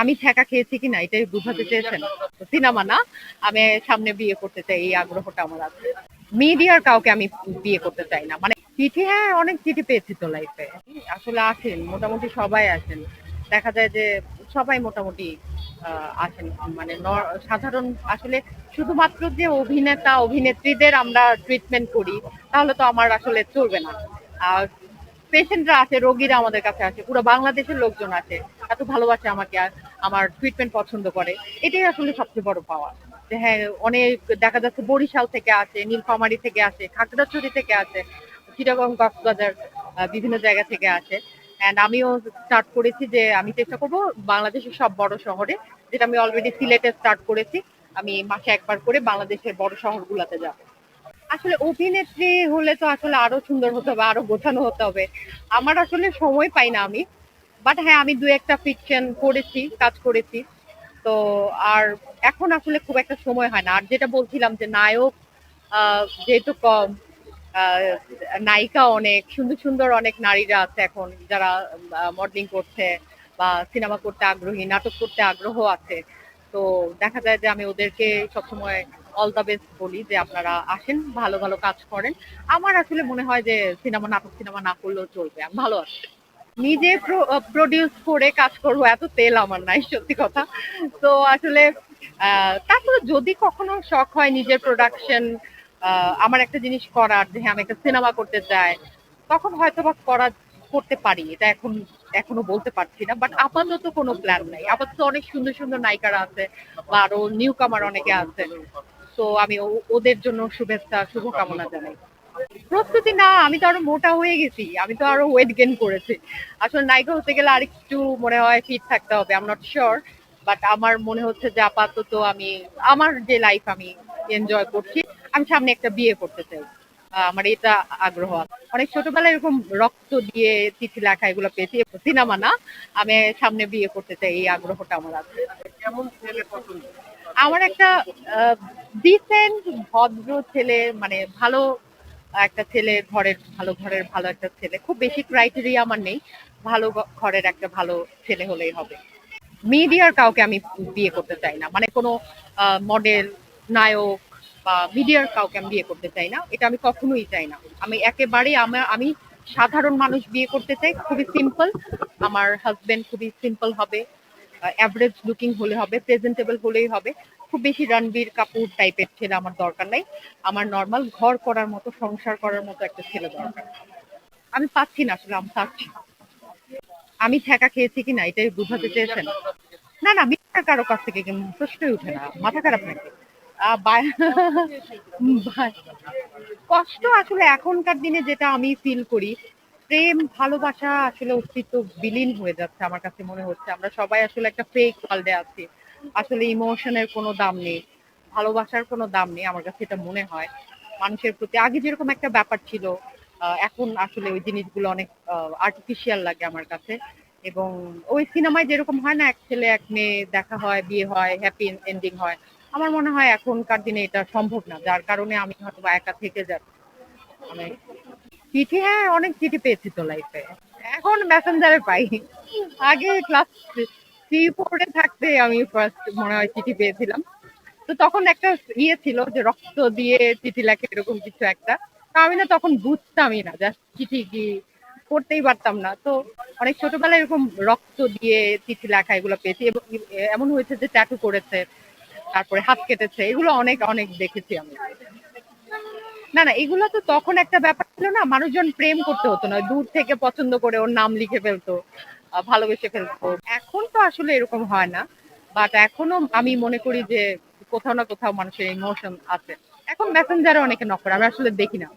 আমি ঠেকা খেয়েছি কিনা এটাই বুঝাতে চেয়েছেন? সিনেমা না, আমি সামনে বিয়ে করতে চাই, এই আগ্রহটা আমার আছে। মিডিয়ার কাউকে আমি বিয়ে করতে চাই না। মানে চিঠি হ্যাঁ অনেক চিঠি পেয়েছি তো লাইফে আসলে আসেন, মোটামুটি সবাই আসেন। দেখা যায় যে সবাই মোটামুটি আসেন। মানে সাধারণ আসলে শুধুমাত্র যে অভিনেতা, অভিনেত্রীদের আমরা ট্রিটমেন্ট করি, তাহলে তো আমার আসলে চলবে না। আর পেশেন্টরা আছে রোগীরা আমাদের কাছে আসে। পুরো বাংলাদেশের লোকজন আছে এত ভালোবাসে আমাকে আর আমার ট্রিটমেন্ট পছন্দ করে। এটাই আসলে সবচেয়ে বড় পাওয়া। যে হ্যাঁ অনেক দেখা যাচ্ছে বরিশাল থেকে আসে, নীলফামারী থেকে আসে, খাগড়াছড়ি থেকে আসে, চিটাগং, কক্সবাজার বিভিন্ন জায়গা থেকে আসে। অ্যান্ড আমিও স্টার্ট করেছি যে আমি চেষ্টা করব বাংলাদেশের সব বড় শহরে, যেটা আমি অলরেডি সিলেটে স্টার্ট করেছি, আমি মাসে একবার করে বাংলাদেশের বড় শহরগুলোতে যাব। আসলে অভিনেত্রী হলে তো আসলে আরও সুন্দর হতে হবে, আরও গোছানো হতে হবে। আমার আসলে সময় পাই না আমি। বাট হ্যাঁ আমি দু একটা ফিকশন করেছি কাজ করেছি। তো আর এখন আসলে খুব একটা সময় হয় না। আর যেটা বলছিলাম যে নায়ক যেহেতু কম নায়িকা অনেক, সুন্দর সুন্দর অনেক নারীরা আছে এখন যারা মডেলিং করছে বা সিনেমা করতে আগ্রহী, নাটক করতে আগ্রহ আছে। তো দেখা যায় যে আমি ওদেরকে সবসময় অল দ্য বেস্ট বলি যে আপনারা আসেন, ভালো ভালো কাজ করেন। আমার আসলে মনে হয় যে সিনেমা নাটক সিনেমা না করলেও চলবে। আমি ভালো আছি। নিজে প্রডিউস করে কাজ করব, এত তেল আমার নাই, সত্যি কথা। তো আসলে তারপরে যদি কখনো শখ হয় নিজের প্রোডাকশন আমার একটা জিনিস করার, যে হ্যাঁ আমি একটা সিনেমা করতে চাই, তখন হয়তো বা করা, করতে পারি, এটা এখন, এখনও বলতে পারছি না বাট আপাতত কোনো প্ল্যান নাই। আপাতত অনেক সুন্দর সুন্দর নায়িকারা আছে, বা আরও নিউ কামার অনেকে আছে। তো আমি ওদের জন্য শুভেচ্ছা, শুভকামনা জানাই। প্রস্তুতি না আমি তো আরও মোটা হয়ে গেছি আমি তো আরও ওয়েট গেন করেছি। আসলে নায়িকা হতে গেলে আরেকটু মনে হয় ফিট থাকতে হবে আম নট শিওর বাট আমার মনে হচ্ছে যে আপাতত আমি আমার যে লাইফ আমি এনজয় করছি আমি সামনে একটা বিয়ে করতে চাই। আমার এটা আগ্রহ অনেক ছোটবেলায় এরকম রক্ত দিয়ে চিঠি লেখা এগুলো পেয়েছি সিনেমা না আমি সামনে বিয়ে করতে চাই এই আগ্রহটা আমার আছে। আমার একটা ডিসেন্ট ভদ্র ছেলে মানে ভালো একটা ছেলে ঘরের, ভালো ঘরের ভালো একটা ছেলে। খুব বেশি ক্রাইটেরিয়া আমার নেই, ভালো ঘরের একটা ভালো ছেলে হলেই হবে। মিডিয়ার কাউকে আমি বিয়ে করতে চাই না। মানে কোনো মডেল নায়ক বা মিডিয়ার কাউকে আমি বিয়ে করতে চাই না। এটা আমি কখনোই চাই না। আমি একেবারেই আমার আমি সাধারণ মানুষ বিয়ে করতে চাই, খুবই সিম্পল আমার হাজবেন্ড খুবই সিম্পল হবে। অ্যাভারেজ লুকিং হলে হবে প্রেজেন্টেবল হলেই হবে। খুব বেশি রণবীর কাপুর টাইপের ছেলে আমার দরকার নাই। আমার নর্মাল ঘর করার মতো, সংসার করার মতো একটা ছেলে দরকার। আমি পাচ্ছি না আসলে, আমি পাচ্ছি আমি ঠেকা খেয়েছি কিনা এটাই বুঝাতে চেয়েছেন? না না, মিথ্যা কারও কাছ থেকে প্রশ্নই উঠে না। মাথা খারাপ নাকি? কষ্ট আসলে এখনকার দিনে যেটা আমি ফিল করি, প্রেম, ভালোবাসা আসলে অস্তিত্ব বিলীন হয়ে যাচ্ছে আমার কাছে মনে হচ্ছে। আমরা সবাই আসলে একটা ফেক ওয়ার্ল্ডে আছি। আসলে ইমোশনের কোনো দাম নেই, ভালোবাসার কোনো দাম নেই আমার কাছে এটা মনে হয়। মানুষের প্রতি আগে যেরকম একটা ব্যাপার ছিল এখন আসলে ওই জিনিসগুলো অনেক আর্টিফিশিয়াল লাগে আমার কাছে। এবং ওই সিনেমায় যেরকম হয় না, এক ছেলে, এক মেয়ে, দেখা হয়, বিয়ে হয় হ্যাপি এন্ডিং হয়। আমার মনে হয় এখনকার দিনে এটা সম্ভব না, যার কারণে আমি হয়তো একা থেকে যাচ্ছি। মানে চিঠি হ্যাঁ অনেক চিঠি পেয়েছি তো লাইফে এখন মেসেঞ্জারে পাই। আগে ক্লাস থ্রি ফোরে থাকতে আমি ফার্স্ট মনে হয় চিঠি পেয়েছিলাম। তো তখন একটা ইয়ে ছিল যে রক্ত দিয়ে চিঠি লেখে এরকম কিছু একটা। আমি না তখন বুঝতামই না জাস্ট চিঠি কি পড়তেই পারতাম না। তো অনেক ছোটবেলায় এরকম রক্ত দিয়ে চিঠি লেখা এগুলো পেয়েছি এবং এমন হয়েছে যে ট্যাটু করেছে, তারপরে হাত কেটেছে, এগুলো অনেক অনেক দেখেছি আমি। না না, এগুলো তো তখন একটা ব্যাপার ছিল না, মানুষজন প্রেম করতে হতো না, দূর থেকে পছন্দ করে ওর নাম লিখে ফেলতো। ভালোবেসে ফেলতো এখন তো আসলে এরকম হয় না বাট এখনও আমি মনে করি যে কোথাও না কোথাও মানুষের ইমোশন আছে। এখন মেসেঞ্জারে অনেকে নক করে, আমি আসলে দেখি না।